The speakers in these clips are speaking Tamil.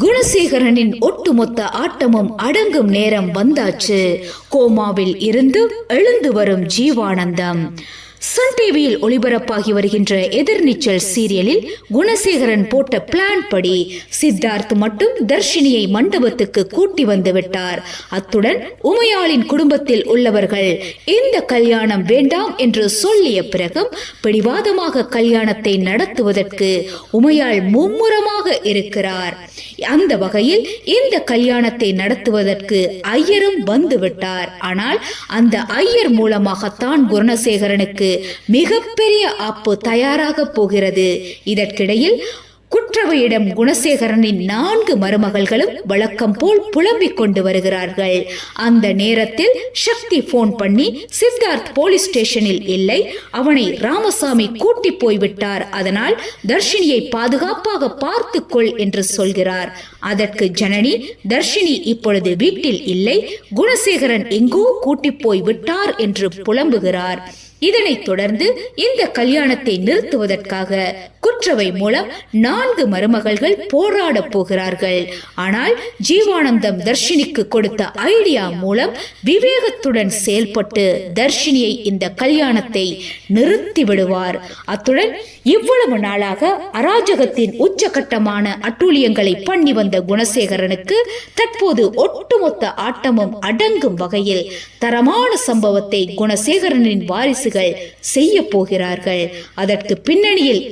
குணசேகரனின் ஒட்டுமொத்த ஆட்டமும் அடங்கும் நேரம் வந்தாச்சு. கோமாவில் இருந்து எழுந்து வரும் ஜீவானந்தம். சன் டிவியில் ஒளிபரப்பாகி வருகின்ற எதிர்நீச்சல் சீரியலில் குணசேகரன் போட்ட பிளான் படி சித்தார்த் மட்டும் தர்ஷினியை மண்டபத்துக்கு கூட்டி வந்து விட்டார். அத்துடன் உமையாளின் குடும்பத்தில் உள்ளவர்கள் இந்த கல்யாணம் வேண்டாம் என்று சொல்லிய பிறகும் பிடிவாதமாக கல்யாணத்தை நடத்துவதற்கு உமையாள் மும்முரமாக இருக்கிறார். அந்த வகையில் இந்த கல்யாணத்தை நடத்துவதற்கு ஐயரும் வந்து விட்டார். ஆனால் அந்த ஐயர் மூலமாகத்தான் குணசேகரனுக்கு மிகப்பெரிய ஆப்பு தயாராக போகிறது. இதற்கிடையில் குற்றவையிடம் குணசேகரனின் நான்கு மருமகள்களும் வழக்கம் போல் புலம்பிக் கொண்டு வருகிறார்கள். அந்த நேரத்தில் சக்தி போன் பண்ணி சித்தார்த் போலீஸ் ஸ்டேஷனில் இல்லை அவனை ராமசாமி கூட்டி போய்விட்டார். அதனால் தர்ஷினியை பாதுகாப்பாக பார்த்துக்கொள் என்று சொல்கிறார். அதற்கு ஜனனி தர்ஷினி இப்பொழுது வீட்டில் இல்லை குணசேகரன் எங்கோ கூட்டி போய் விட்டார் என்று புலம்புகிறார். இதனைத் தொடர்ந்து இந்த கல்யாணத்தை நிறுத்துவதற்காக குற்றவை மூலம் நான்கு மருமகள்கள் போராடப் போகிறார்கள். ஆனால் ஜீவானந்தம் தர்ஷினிக்கு கொடுத்த ஐடியா மூலம் விவேகத்துடன் செயல்பட்டு தர்ஷினியை இந்த கல்யாணத்தை நிறுத்தி விடுவார். அத்துடன் இவ்வளவு நாளாக அராஜகத்தின் உச்சகட்டமான அட்டூழியங்களை பண்ணி வந்த குணசேகரனுக்கு தற்போது ஒட்டுமொத்த ஆட்டமும் அடங்கும் வகையில் தரமான சம்பவத்தை குணசேகரனின் வாரிசு செய்ய போகிறார்கள் அதற்கு பின்னணியில்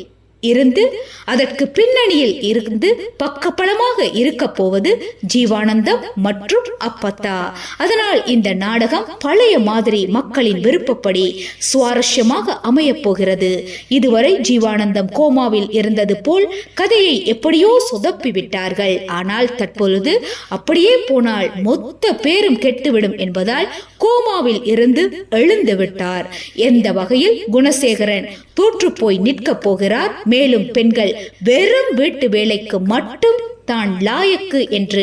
இருந்து அதற்கு பின்னணியில் இருந்து பக்கபலமாக இருக்க போவது ஜீவானந்தம் மற்றும் அப்பத்தா. அதனால் இந்த நாடகம் பழைய மாதிரி மக்களின் விருப்பப்படி சுவாரஸ்யமாக அமையப் போகிறது. இதுவரை ஜீவானந்தம் கோமாவில் இருந்தது போல் கதையை எப்படியோ சொதப்பி விட்டார்கள் ஆனால் தற்பொழுது அப்படியே போனால் மொத்த பேரும் கெட்டுவிடும் என்பதால் கோமாவில் இருந்து எழுந்து விட்டார். எந்த வகையில் குணசேகரன் தோற்று போய் நிற்கப் போகிறார் மேலும் பெண்கள் வெறும் வீட்டு வேலைக்கு மட்டும் தான் லாயக்கு என்று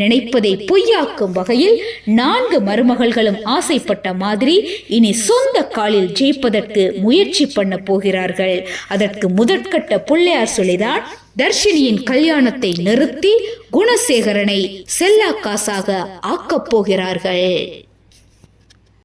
நினைப்பதை பொய்யாக்கும் வகையில் நான்கு மருமகள்களும் ஆசைப்பட்ட மாதிரி இனி சொந்த காலில் ஜெயிப்பதற்கு முயற்சி பண்ண போகிறார்கள். அதற்கு முதற்கட்ட பிள்ளையார் சொல்லிதான் தர்ஷினியின் கல்யாணத்தை நிறுத்தி குணசேகரனை செல்லா காசாக ஆக்கப் போகிறார்கள்.